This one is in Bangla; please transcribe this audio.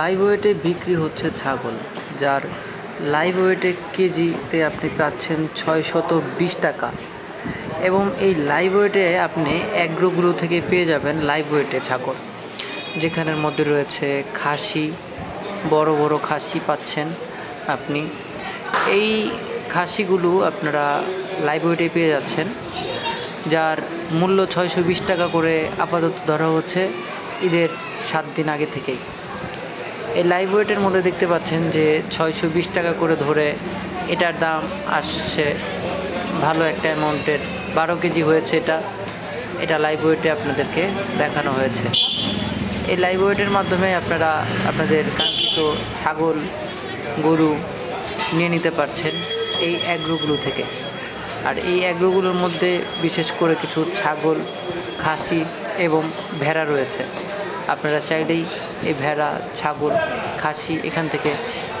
লাইভ ওয়েটে বিক্রি হচ্ছে ছাগল, যার লাইভ ওয়েটে কেজিতে আপনি পাচ্ছেন ছয়শত বিশ টাকা। এবং এই লাইভ ওয়েটে আপনি অ্যাগ্রোগুলো থেকে পেয়ে যাবেন লাইভ ওয়েটে ছাগল, যেখানের মধ্যে রয়েছে খাসি, বড় বড় খাসি পাচ্ছেন আপনি। এই খাসিগুলো আপনারা লাইভ ওয়েটে পেয়ে যাচ্ছেন, যার মূল্য ছয়শো বিশ টাকা করে আপাতত ধরা হচ্ছে ঈদের সাত দিন আগে থেকেই। এই লাইভ ওয়েটের মধ্যে দেখতে পাচ্ছেন যে ছয়শো বিশ টাকা করে ধরে এটার দাম আসছে ভালো একটা অ্যামাউন্টের বারো কেজি হয়েছে এটা। এটা লাইভ ওয়েটে আপনাদেরকে দেখানো হয়েছে। এই লাইভ ওয়েটের মাধ্যমে আপনারা আপনাদের কাঙ্ক্ষিত ছাগল, গরু নিয়ে নিতে পারছেন এই অ্যাগ্রোগুলো থেকে। আর এই অ্যাগ্রোগুলোর মধ্যে বিশেষ করে কিছু ছাগল, খাসি এবং ভেড়া রয়েছে। আপনারা চাইলেই এই ভেড়া ছাগল খাসি এখান থেকে